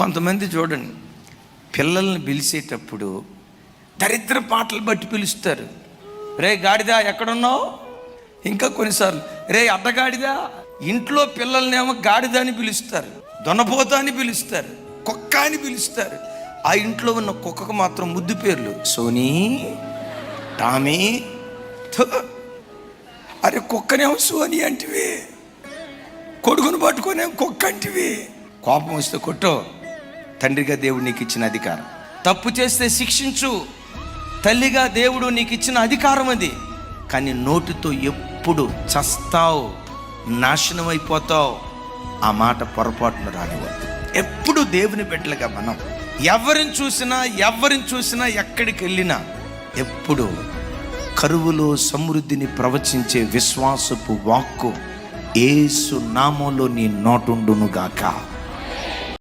కొంతమంది చూడండి పిల్లల్ని పిలిచేటప్పుడు దరిద్ర పాటలు బట్టి పిలుస్తారు. రే గాడిదా ఎక్కడున్నావు? ఇంకా కొన్నిసార్లు రే అడ్డగాడిదా ఇంట్లో పిల్లల్నేమో గాడిద అని పిలుస్తారు దొనపోత అని పిలుస్తారు కుక్క అని పిలుస్తారు. ఆ ఇంట్లో ఉన్న కుక్కకు మాత్రం ముద్దు పేర్లు సోనీ టామీ అరే కుక్కనేమో సోనీ అంటివి కొడుకును పట్టుకునే కుక్క అంటివి. కోపం వస్తే కొట్టో. తండ్రిగా దేవుడు నీకు ఇచ్చిన అధికారం. తప్పు చేస్తే శిక్షించు. తల్లిగా దేవుడు నీకు ఇచ్చిన అధికారం అది. కానీ నోటితో ఎప్పుడు చస్తావు నాశనం అయిపోతావు ఆ మాట పొరపాటున రానివద్దు ఎప్పుడు దేవుని బిడ్డలుగా మనం ఎవరిని చూసినా ఎవరిని చూసినా ఎక్కడికి వెళ్ళినా ఎప్పుడు కరువులో సమృద్ధిని ప్రవచించే విశ్వాసపు వాక్కు ఏసు నామంలో నీ నోటుండునుగాక.